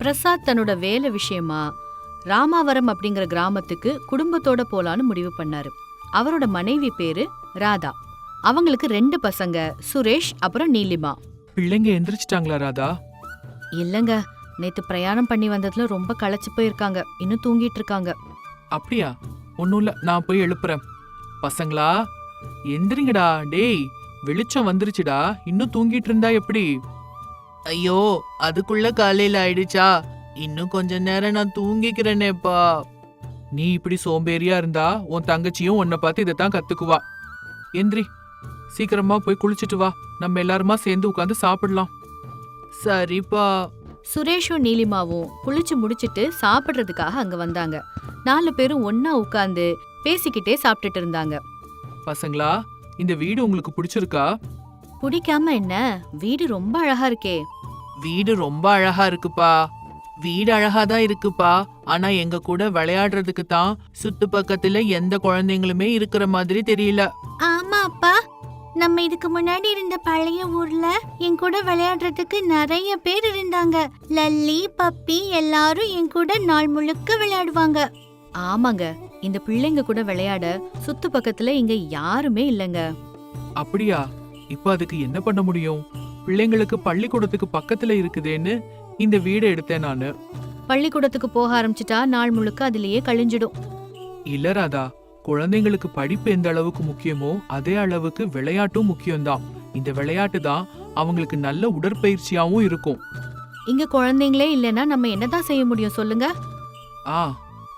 பிரசாத் தன்னோட வேலை விஷயமா ராமாவரம் அப்படிங்கிற கிராமத்துக்கு குடும்பத்தோட போலான்னு முடிவு பண்ணாரு. அவரோட மனைவி பேரு ராதா. அவங்களுக்கு ரெண்டு பசங்க சுரேஷ் அப்புறம் நீலிமா. பிள்ளைங்க எந்திரிச்சிட்டாங்களா ராதா? இல்லங்க நேத்து பிரயாணம் பண்ணி வந்ததுல ரொம்ப களைச்சு போயிருக்காங்க. இன்னும் தூங்கிட்டு இருக்காங்க. அப்படியா? ஒன்றும் இல்லை நான் போய் எழுப்புறேன். பசங்களா எந்திரிங்கடா டேய் வெளிச்சம் வந்துருச்சுடா இன்னும் தூங்கிட்டு இருந்தா எப்படி? ஐயோ அதுக்குள்ள காலையில ஆயிடுச்சா? இன்னும் கொஞ்ச நேரம் நான் தூங்கிக்கிறேனேப்பா. நீ இப்படி சோம்பேறியா இருந்தா உன் தங்கச்சியும் உன்னை பார்த்து இதைத்தான் கத்துக்குவா. எந்திரி சீக்கிரமா போய் குளிச்சிட்டு வா. நம்ம எல்லாருமா சேர்ந்து உட்காந்து சாப்பிடலாம். சரிப்பா. சுரேஷும் நீலிமாவும் குளிச்சு முடிச்சிட்டு சாப்பிடுறதுக்காக அங்க வந்தாங்க. நாலு பேரும் ஒன்னா உட்கார்ந்து பேசிக்கிட்டே சாப்பிட்டுட்டு இருந்தாங்க. பசங்களா இந்த வீடு உங்களுக்கு பிடிச்சிருக்கா? பிடிக்காம என்ன? வீடு ரொம்ப அழகா இருக்கே. வீடு ரொம்ப அழகா இருக்குப்பா. வீடு அழகா தான் இருக்குப்பா. ஆனா எங்க கூட விளையாடுறதுக்கு தான் சுத்து பக்கத்துல எந்த குழந்தைங்களுமே இருக்கிற மாதிரி தெரியல. ஆமா அப்பா. நம்ம இதுக்கு முன்னாடி இருந்த பழைய ஊர்ல என் கூட விளையாடுறதுக்கு நிறைய பேர் இருந்தாங்க. லல்லி பப்பி எல்லாரும் என் கூட நாள் முழுக்க விளையாடுவாங்க. ஆமாங்க. இந்த பிள்ளைங்க கூட விளையாட சுத்து பக்கத்துல இங்க யாருமே இல்லங்க. அப்படியா? இப்ப அதுக்கு என்ன பண்ண முடியும்? பிள்ளைங்களுக்கு பள்ளிக்கூடத்துக்கு பக்கத்துல இருக்குதேன்னு இந்த வீடை எடுத்தேன் நானு. பள்ளிக்கூடத்துக்கு போக ஆரம்பிச்சிட்டா நாள் முழுக்க அதுலயே கழிஞ்சிடும். இல்ல ராதா குழந்தைங்களுக்கு படிப்பு எந்த அளவுக்கு முக்கியமோ அதே அளவுக்கு விளையாட்டும் முக்கியம்தான். இந்த விளையாட்டு தான் அவங்களுக்கு நல்ல உடற்பயிற்சியாவும் இருக்கும். இங்க குழந்தைங்களே இல்லைன்னா நம்ம என்னதான் செய்ய முடியும் சொல்லுங்க? ஆ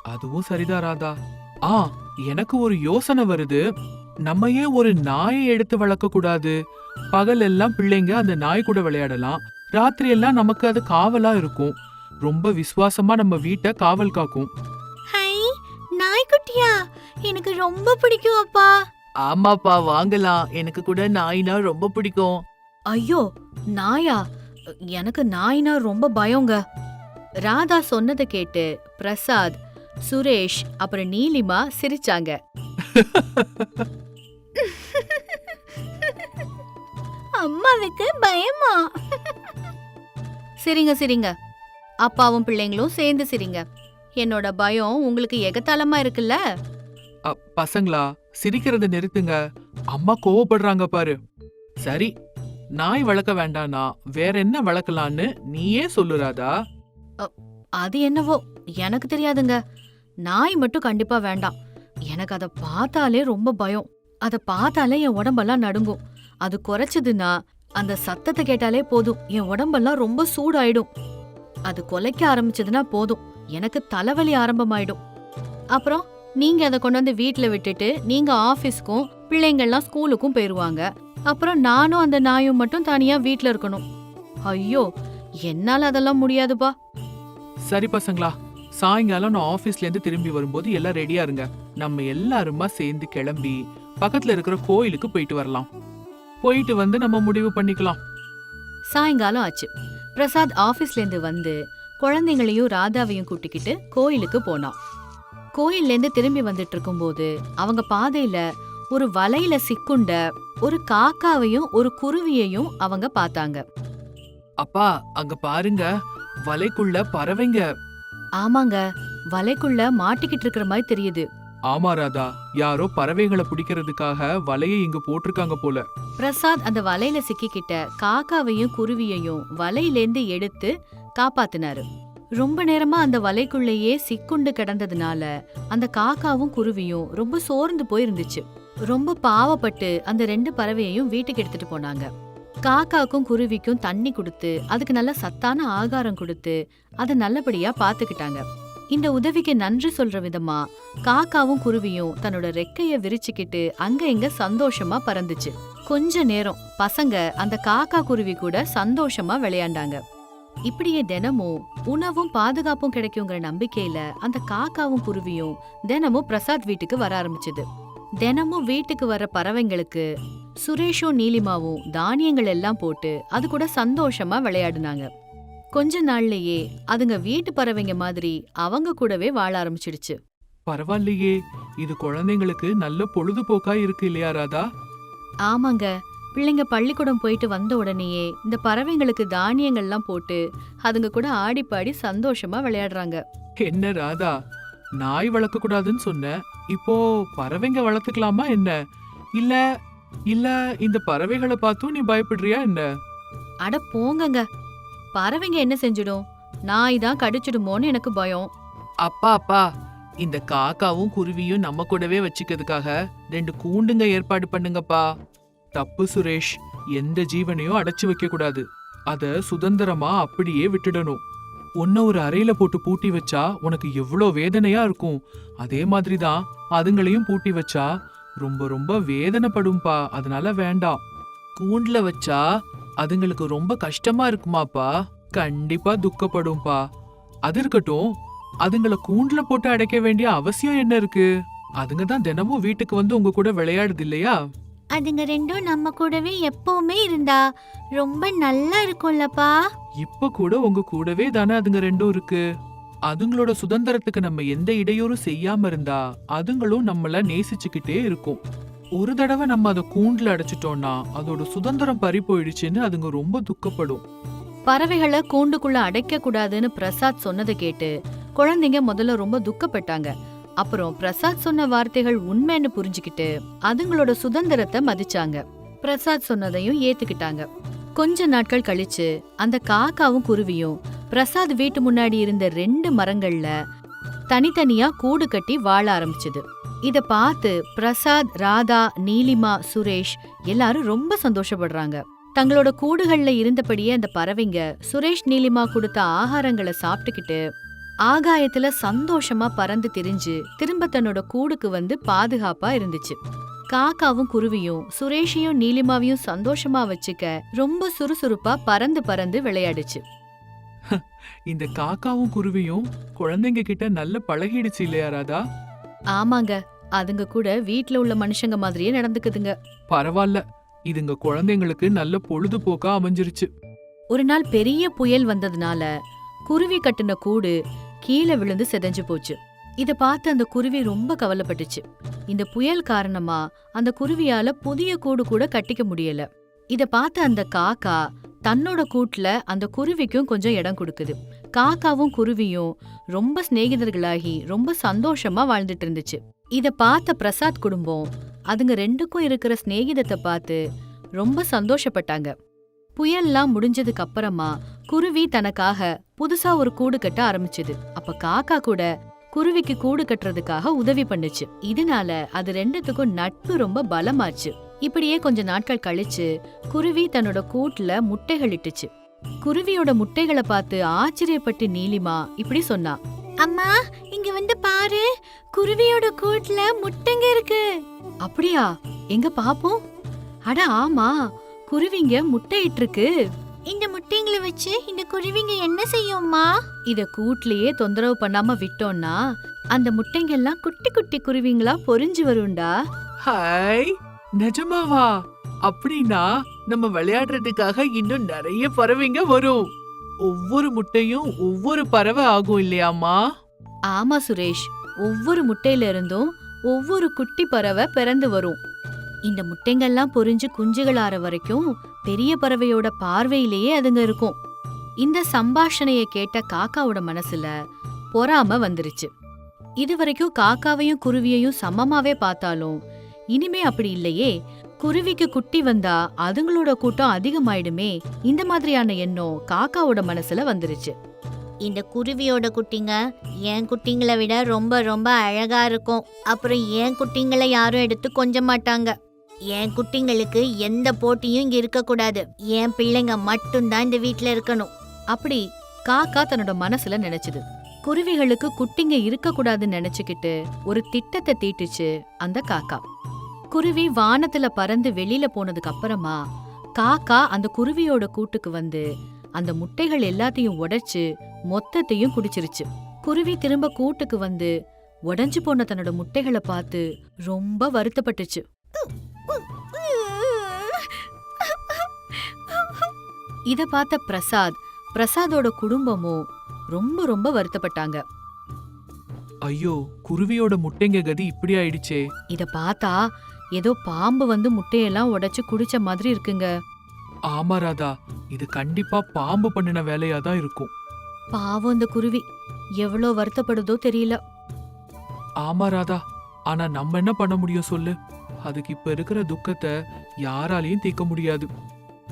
அதுவும் சரிதான் ராதா. ஆ எனக்கு ஒரு யோசனை வருது. நம்ம ஏன் ஒரு நாயை எடுத்து வளர்க்க கூடாது பகல் எல்லாம் பிள்ளைங்க அந்த நாய் கூட விளையாடலாம். ராத்திரி எல்லாம் நமக்கு அது காவலா இருக்கும். ரொம்ப விசுவாசமா நம்ம வீட்டை காவல் காக்கும். ஹை நாய்க்குட்டியா? எனக்கு ரொம்ப பிடிக்கும் அப்பா. ஆமாப்பா வாங்கலாம். எனக்கு கூட நாய்னா ரொம்ப பிடிக்கும். ஐயோ நாயா? எனக்கு நாய்னா ரொம்ப பயங்க. ராதா சொன்னதை கேட்டு பிரசாத் சுரேஷ் அப்புறம் நீலிமா சிரிச்சாங்க. அம்மாவுக்கு பயமா? சரிங்க சரிங்க. அப்பாவும் பிள்ளைங்களும் சேர்ந்து சிரிங்க. என்னோட பயம் உங்களுக்கு எகத்தாளமா இருக்குல்ல? அ, பசங்களா சிரிக்கிறத நிறுத்துங்க. அம்மா கோவப்படுறாங்க பாரு. சரி நாய் வளர்க்க வேண்டானா வேற என்ன வளர்க்கலான்னு நீயே சொல்லு ராதா அது என்னவோ எனக்கு தெரியாதுங்க. நாய் மட்டும் கண்டிப்பா வேண்டாம். எனக்கு அதை பார்த்தாலே ரொம்ப பயம். அதை பார்த்தாலே என் உடம்பெல்லாம் நடுங்கும். அது குறைச்சதுன்னா அந்த சத்தத்தை கேட்டாலே போதும். என் உடம்பெல்லாம் ரொம்ப சூடாயிடும். அது கொலைக்க ஆரம்பிச்சதுன்னா போதும். எனக்கு தலைவலி ஆரம்பமாயிடும். அப்புறம் நீங்க அதை கொண்டு வந்து வீட்டுல விட்டுட்டு நீங்க ஆபீஸ்க்கும் பிள்ளைங்கள்லாம் ஸ்கூலுக்கும் போயிருவாங்க. அப்புறம் நானும் அந்த நாயும் மட்டும் தனியா வீட்டுல இருக்கணும். ஐயோ என்னால அதெல்லாம் முடியாதுப்பா. சரி பசங்களா சாயங்காலம் நான் ஆபீஸ்ல இருந்து திரும்பி வரும்போது எல்லாம் ரெடியா இருங்க. நம்ம எல்லாருமா சேர்ந்து கிளம்பி பக்கத்துல இருக்கிற கோயிலுக்கு போயிட்டு வரலாம். போயிட்டு வந்து நம்ம முடிவு பண்ணிக்கலாம். சாயங்காலம் ஆச்சு. பிரசாத் ஆபீஸ்ல இருந்து வந்து குழந்தைங்களையும் ராதாவையும் கூட்டிக்கிட்டு கோயிலுக்கு போனான். கோயில்ல இருந்து திரும்பி வந்துட்டு இருக்கும்போது அவங்க பாதையில ஒரு வலையில சிக்குண்ட ஒரு காக்காவையும் ஒரு குருவியையும் அவங்க பார்த்தாங்க. அப்பா அங்க பாருங்க. வலைக்குள்ள பறவைங்க. ஆமாங்க. வலைக்குள்ள மாட்டிக்கிட்டு இருக்கிற மாதிரி தெரியுது. ஆமா ராதா. யாரோ பறவைகளை பிடிக்கிறதுக்காக வலையை இங்க போட்டிருக்காங்க போல. பிரசாத் அந்த வலையில சிக்கிக்கிட்ட காக்காவையும் குருவியையும் வலையிலேந்து எடுத்து காப்பாத்தினாரு. ரொம்ப நேரமா அந்த வலைக்குள்ளேயே சிக்குண்டு கிடந்ததுனால அந்த காக்காவும் குருவியும் ரொம்ப சோர்ந்து போயிருந்துச்சு. ரொம்ப பாவப்பட்டு அந்த ரெண்டு பறவையையும் வீட்டுக்கு எடுத்துட்டு போனாங்க. காக்காக்கும் குருவிக்கும் தண்ணி கொடுத்து அதுக்கு நல்ல சத்தான ஆகாரம் கொடுத்து அதை நல்லபடியா பாத்துக்கிட்டாங்க. இந்த உதவிக்கு நன்றி சொல்ற விதமா காக்காவும் குருவியும் தன்னோட ரெக்கைய விரிச்சுக்கிட்டு அங்க இங்க சந்தோஷமா பறந்துச்சு. கொஞ்ச நேரம் பசங்க அந்த காக்கா குருவி கூட சந்தோஷமா விளையாண்டாங்க. இப்படியே தினமும் உணவும் பாதுகாப்பும் கிடைக்குங்கிற நம்பிக்கையில அந்த காக்காவும் குருவியும் தினமும் பிரசாத் வீட்டுக்கு வர ஆரம்பிச்சது. தினமும் வீட்டுக்கு வர பறவைங்களுக்கு சுரேஷும் நீலிமாவும் தானியங்கள் எல்லாம் போட்டு அது கூட சந்தோஷமா விளையாடுனாங்க. கொஞ்ச நாள்லயே அதுங்க வீட்டு பறவைங்க மாதிரி அவங்க கூடவே வாழ ஆரம்பிச்சிடுச்சு. பரவாயில்லையே இது குழந்தைங்களுக்கு நல்ல பொழுதுபோக்கா இருக்கு இல்லையா ராதா? ஆமாங்க பிள்ளைங்க பள்ளிக்கூடம் போயிட்டு வந்த உடனேயே இந்த பறவைங்களுக்கு தானியங்கள்லாம் போட்டு அதுங்க கூட ஆடி பாடி சந்தோஷமா விளையாடுறாங்க. என்ன ராதா நாய் வளர்க்க கூடாதுன்னு சொன்ன? இப்போ பறவைங்க வளர்த்துக்கலாமா என்ன? இல்ல இல்ல இந்த பறவைகளை பார்த்தும் நீ பயப்படுறியா என்ன? அட போங்கங்க பறவைங்க என்ன செஞ்சிடும்? நாய் தான் கடிச்சிடுமோன்னு எனக்கு பயம். அப்பா அப்பா இந்த காக்காவும் குருவியும் நம்ம கூடவே வச்சுக்கிறதுக்காக ரெண்டு கூண்டுங்க ஏற்பாடு பண்ணுங்கப்பா. தப்பு சுரேஷ் எந்த ஜீவனையும் அடைச்சு வைக்க கூடாது அத சுதந்திரமா அப்படியே விட்டுடணும். உன்னை ஒரு அறையில போட்டு பூட்டி வச்சா உனக்கு எவ்வளோ வேதனையா இருக்கும். அதே மாதிரி தான் அதுங்களையும் பூட்டி வச்சா ரொம்ப ரொம்ப வேதனைப்படும்பா. அதனால வேண்டாம். கூண்டுல வச்சா அதுங்களுக்கு ரொம்ப கஷ்டமா இருக்குமாப்பா. கண்டிப்பா துக்கப்படும்பா. அது இருக்கட்டும் அதுங்கள கூண்டுல போட்டு அடைக்க வேண்டிய அவசியம் என்ன இருக்கு? அதுங்க தான் தினமும் வீட்டுக்கு வந்து உங்க கூட விளையாடுது இல்லையா? அதுங்க ரெண்டும் நம்ம கூடவே எப்பவுமே இருந்தா ரொம்ப நல்லா இருக்கும்லப்பா. இப்ப கூட உங்க கூடவே தானே அதுங்க ரெண்டும் இருக்கு. அதுங்களோட சுதந்திரத்துக்கு நம்ம எந்த இடையூறும் செய்யாம இருந்தா அதுங்களும் நம்மள நேசிச்சுக்கிட்டே இருக்கும். ஒரு தடவை நம்ம அதை கூண்டுல அடைச்சிட்டோம்னா அதோட சுதந்திரம் பறி போயிடுச்சுன்னு அதுங்க ரொம்ப துக்கப்படும். பறவைகளை கூண்டுக்குள்ள அடைக்க கூடாதுன்னு பிரசாத் சொன்னதை கேட்டு குழந்தைங்க முதல்ல ரொம்ப துக்கப்பட்டாங்க. அப்புறம் பிரசாத் சொன்ன வார்த்தைகள் உண்மைன்னு புரிஞ்சுக்கிட்டு அதுங்களோட சுதந்திரத்தை மதிச்சாங்க. பிரசாத் சொன்னதையும் ஏத்துக்கிட்டாங்க. கொஞ்ச நாட்கள் கழிச்சு அந்த காக்காவும் குருவியும் பிரசாத் வீட்டு முன்னாடி இருந்த ரெண்டு மரங்கள்ல தனித்தனியா கூடு கட்டி வாழ ஆரம்பிச்சது. இத பார்த்து பிரசாத் ராதா நீலிமா சுரேஷ் எல்லாரும் ரொம்ப சந்தோஷப்படுறாங்க. தங்களோட கூடுகள்ல இருந்தபடியே அந்த பறவைங்க சுரேஷ் நீலிமா கொடுத்த ஆகாரங்களை சாப்பிட்டுக்கிட்டு ஆகாயத்துல சந்தோஷமா பறந்து திரிஞ்சு திரும்ப தன்னோட கூடுக்கு வந்து பாதுகாப்பா இருந்துச்சு. காக்காவும் குருவியும் சுரேஷையும் நீலிமாவையும் சந்தோஷமா வச்சுக்க ரொம்ப சுறுசுறுப்பா பறந்து பறந்து விளையாடுச்சு. இந்த காக்காவும் குருவியும் குழந்தைங்க கிட்ட நல்ல பழகிடுச்சு இல்லையா ராதா? ஆமாங்க. அதுங்க கூட வீட்ல உள்ள மனுஷங்க மாதிரியே நடந்துக்குதுங்க. பரவாயில்ல இதுங்க குழந்தைங்களுக்கு நல்ல பொழுதுபோக்கா அமைஞ்சிருச்சு. ஒரு நாள் பெரிய புயல் வந்ததுனால குருவி கட்டின கூடு கீழே விழுந்து செதஞ்சு போச்சு. இத பார்த்து அந்த குருவி ரொம்ப கவலைப்பட்டுச்சு. இந்த புயல் காரணமா அந்த குருவியால புதிய கூடு கூட கட்டிக்க முடியல. இத பார்த்த அந்த காக்கா தன்னோட கூட்டுல அந்த குருவிக்கும் கொஞ்சம் இடம் கொடுக்குது. காக்காவும் குருவியும் ரொம்ப சிநேகிதர்களாகி ரொம்ப சந்தோஷமா வாழ்ந்துட்டு இருந்துச்சு. இத பார்த்த பிரசாத் குடும்பம் அதுங்க ரெண்டுக்கும் இருக்கிற சிநேகிதத்தை பார்த்து ரொம்ப சந்தோஷப்பட்டாங்க. புயல்லாம் முடிஞ்சதுக்கு அப்புறமா குருவி தனக்காக புதுசா ஒரு கூடு கட்ட ஆரம்பிச்சது. அப்ப காக்கா கூட குருவிக்கு கூடு கட்டுறதுக்காக உதவி பண்ணுச்சு. இதனால அது ரெண்டுத்துக்கும் நட்பு ரொம்ப பலமாச்சு. இப்படியே கொஞ்ச நாட்கள் கழிச்சு குருவி தன்னோட கூட்டுல முட்டைகள் இட்டுச்சு. குருவியோட முட்டைகளை பார்த்து ஆச்சரியப்பட்டு நீலிமா இப்படி சொன்னா. அம்மா இங்க வந்து பாரு குருவியோட கூட்டுல முட்டைங்க இருக்கு. அப்படியா? எங்க பாப்போம்? அட ஆமா குருவிங்க முட்டை இட்டிருக்கு இந்த முட்டைங்களை வச்சு இந்த குருவிங்க என்ன செய்யும்மா? இத கூட்லயே தொந்தரவு பண்ணாம விட்டோம்னா அந்த முட்டைங்க எல்லாம் குட்டி குட்டி குருவிங்களா பொரிஞ்சு வரும்டா. ஹாய் நிஜமாவா? அப்படின்னா நம்ம விளையாடுறதுக்காக இன்னும் நிறைய பறவைங்க வரும். ஒவ்வொரு முட்டையும் ஒவ்வொரு பறவை ஆகும் இல்லையாம்மா? ஆமா சுரேஷ். ஒவ்வொரு முட்டையில இருந்தும் ஒவ்வொரு குட்டி பறவை பிறந்து வரும். இந்த முட்டைங்கள்லாம் பொறிஞ்சு குஞ்சுகள் ஆற வரைக்கும் பெரிய பறவையோட பார்வையிலேயே அதுங்க இருக்கும். இந்த சம்பாஷணைய கேட்ட காக்காவோட மனசுல பொறாம வந்துருச்சு. இதுவரைக்கும் காக்காவையும் குருவியையும் சமமாவே பார்த்தாலும் இனிமே அப்படி இல்லையே. குருவிக்கு குட்டி வந்தா அதுங்களோட கூட்டம் அதிகமாயிடுமே. இந்த மாதிரியான எண்ணம் காக்காவோட மனசுல வந்துருச்சு. இந்த குருவியோட குட்டிங்க என் குட்டிங்களை விட ரொம்ப ரொம்ப அழகா இருக்கும். அப்புறம் என் குட்டிங்களை யாரும் எடுத்து கொஞ்ச மாட்டாங்க. என் குட்டிங்களுக்கு எந்த போட்டியும் இங்க இருக்கக்கூடாது என் பிள்ளைங்க மட்டும்தான் இந்த வீட்ல இருக்கணும். அப்படி காக்கா தன்னோட மனசுல நினைச்சது. குருவிகளுக்கு குட்டிங்க இருக்க கூடாதுன்னு நினைச்சுக்கிட்டு ஒரு திட்டத்தை தீட்டுச்சு அந்த காக்கா. குருவி வானத்துல பறந்து வெளியில போனதுக்கு அப்புறமா காக்கா அந்த குருவியோட கூட்டுக்கு வந்து அந்த முட்டைகள் எல்லாத்தையும் உடைச்சு மொத்தத்தையும் குடிச்சிருச்சு. குருவி திரும்ப கூட்டுக்கு வந்து உடைஞ்சு போன தன்னோட முட்டைகளை பார்த்து ரொம்ப வருத்தப்பட்டுச்சு. இத பார்த்த பிரசாத் பிரசாதோட குடும்பமும் ரொம்ப ரொம்ப வருத்தப்பட்டாங்க. ஐயோ குருவியோட முட்டைங்க கதி இப்படி ஆயிடுச்சே. இத பார்த்தா ஏதோ பாம்பு வந்து முட்டையெல்லாம் உடைச்சு குடிச்ச மாதிரி இருக்குங்க. ஆமா ராதா இது கண்டிப்பா பாம்பு பண்ணின வேலையா தான் இருக்கும். பாவம் இந்த குருவி. எவ்வளோ வருத்தப்படுதோ தெரியல. ஆமா ராதா ஆனா நம்ம என்ன பண்ண முடியும் சொல்லு. அதுக்கு இப்ப இருக்கிற துக்கத்தை யாராலையும் தீர்க்க முடியாது.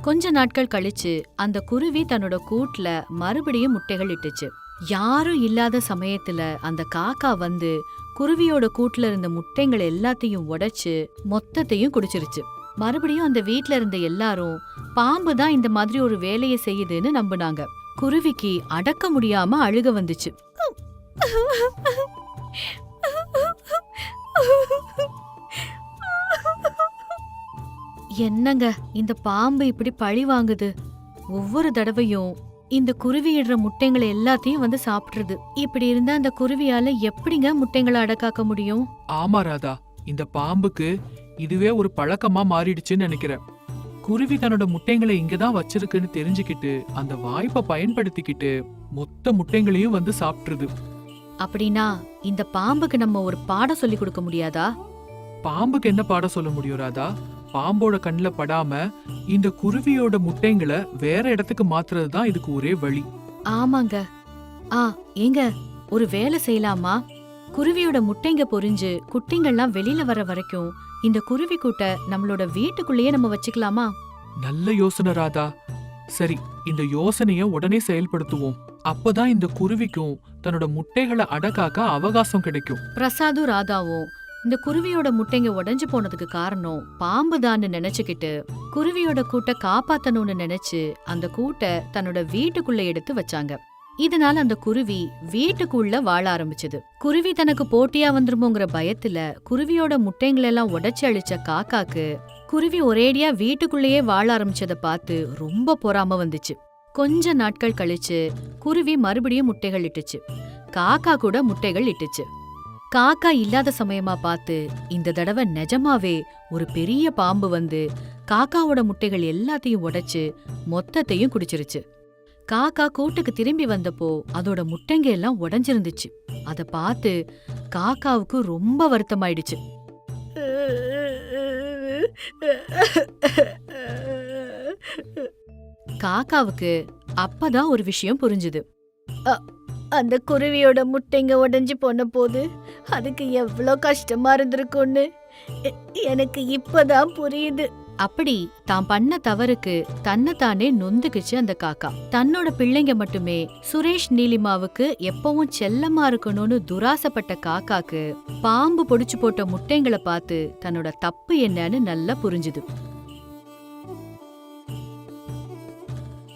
கொஞ்ச நாட்கள் கழிச்சு அந்த குருவி தன்னோட கூட்ல மறுபடியும் முட்டைகள் இட்டுச்சு. யாரும் இல்லாத சமயத்துல அந்த காக்கா வந்து குருவியோட கூட்டுல இருந்த முட்டைங்களை எல்லாத்தையும் உடைச்சு மொத்தத்தையும் குடிச்சிருச்சு. மறுபடியும் அந்த வீட்ல இருந்த எல்லாரும் பாம்பு தான் இந்த மாதிரி ஒரு வேலையை செய்யுதுன்னு நம்புனாங்க. குருவிக்கு அடக்க முடியாம அழுக வந்துச்சு. என்னங்க இந்த பாம்பு இப்படி பழி வாங்குது? ஒவ்வொரு தடவையும் இந்த குருவி இடுற முட்டைங்களை எல்லாத்தையும் வந்து சாப்பிடுறது. இப்படி இருந்தா அந்த குருவியால எப்படிங்க முட்டைங்களை அடக்காக்க முடியும்? ஆமா ராதா. இந்த பாம்புக்கு இதுவே ஒரு பழக்கமா மாறிடுச்சுன்னு நினைக்கிறேன். குருவி தன்னோட முட்டைங்களை இங்கதான் வச்சிருக்குன்னு தெரிஞ்சுக்கிட்டு அந்த வாய்ப்பை பயன்படுத்திக்கிட்டு மொத்த முட்டைங்களையும் வந்து சாப்பிட்டுருது. அப்படின்னா இந்த பாம்புக்கு நம்ம ஒரு பாடம் சொல்லி கொடுக்க முடியாதா? பாம்புக்கு என்ன பாடம் சொல்ல முடியும் ராதா? பாம்போட கண்ணில் படாம இந்த குருவியோட முட்டைங்களை வேற இடத்துக்கு மாத்துறது தான் இதுக்கு ஒரே வழி. ஆமாங்க. ஆ ஏங்க ஒரு வேலை செய்யலாமா? குருவியோட முட்டைங்க பொரிஞ்சு குட்டிங்கள்லாம் வெளியில வர வரைக்கும் இந்த குருவி கூட்ட நம்மளோட வீட்டுக்குள்ளேயே நம்ம வச்சுக்கலாமா? நல்ல யோசனை ராதா. சரி இந்த யோசனைய உடனே செயல்படுத்துவோம். அப்பதான் இந்த குருவிக்கும் தன்னோட முட்டைகளை அடக்காக்க அவகாசம் கிடைக்கும். பிரசாதும் ராதாவும் இந்த குருவியோட முட்டைங்க உடஞ்சு போனதுக்கு காரணம் பாம்பு தான்னு நினைச்சுக்கிட்டு குருவியோட கூட்ட காப்பாத்தணும்னு நினைச்சு அந்த கூட்டை தன்னோட வீட்டுக்குள்ள எடுத்து வச்சாங்க. இதனால அந்த குருவி வீட்டுக்குள்ள வாழ ஆரம்பிச்சது. குருவி தனக்கு போட்டியா வந்துருமோங்கிற பயத்துல குருவியோட முட்டைங்களெல்லாம் உடைச்சு அழிச்ச காக்காக்கு குருவி ஒரேடியா வீட்டுக்குள்ளேயே வாழ ஆரம்பிச்சத பார்த்து ரொம்ப பொறாம வந்துச்சு. கொஞ்ச நாட்கள் கழிச்சு குருவி மறுபடியும் முட்டைகள் இட்டுச்சு. காக்கா கூட முட்டைகள் இட்டுச்சு. காக்கா இல்லாத சமயமா பார்த்து இந்த தடவை நிஜமாவே ஒரு பெரிய பாம்பு வந்து காக்காவோட முட்டைகள் எல்லாத்தையும் உடைச்சு மொத்தத்தையும் குடிச்சிருச்சு. காக்கா கூட்டுக்கு திரும்பி வந்தப்போ அதோட முட்டைங்க எல்லாம் உடஞ்சிருந்துச்சு. அத பார்த்து காக்காவுக்கு ரொம்ப வருத்தமாயிடுச்சு. காக்காவுக்கு அப்பதான் ஒரு விஷயம் புரிஞ்சுது. அந்த குருவியோட முட்டைங்க உடஞ்சி போன போது அதுக்கு எவ்வளோ கஷ்டமா இருந்திருக்கும்னு. எனக்கு இப்பதான் புரியுது. அப்படி தான் பண்ண தவறுக்கு தன்னைத்தானே நொந்துக்குச்சு அந்த காக்கா. தன்னோட பிள்ளைங்க மட்டுமே சுரேஷ் நீலிமாவுக்கு எப்பவும் செல்லமா இருக்கணும்னு துராசப்பட்ட காக்காக்கு பாம்பு பொடிச்சு போட்ட முட்டைங்களை பார்த்து தன்னோட தப்பு என்னன்னு நல்லா புரிஞ்சுது.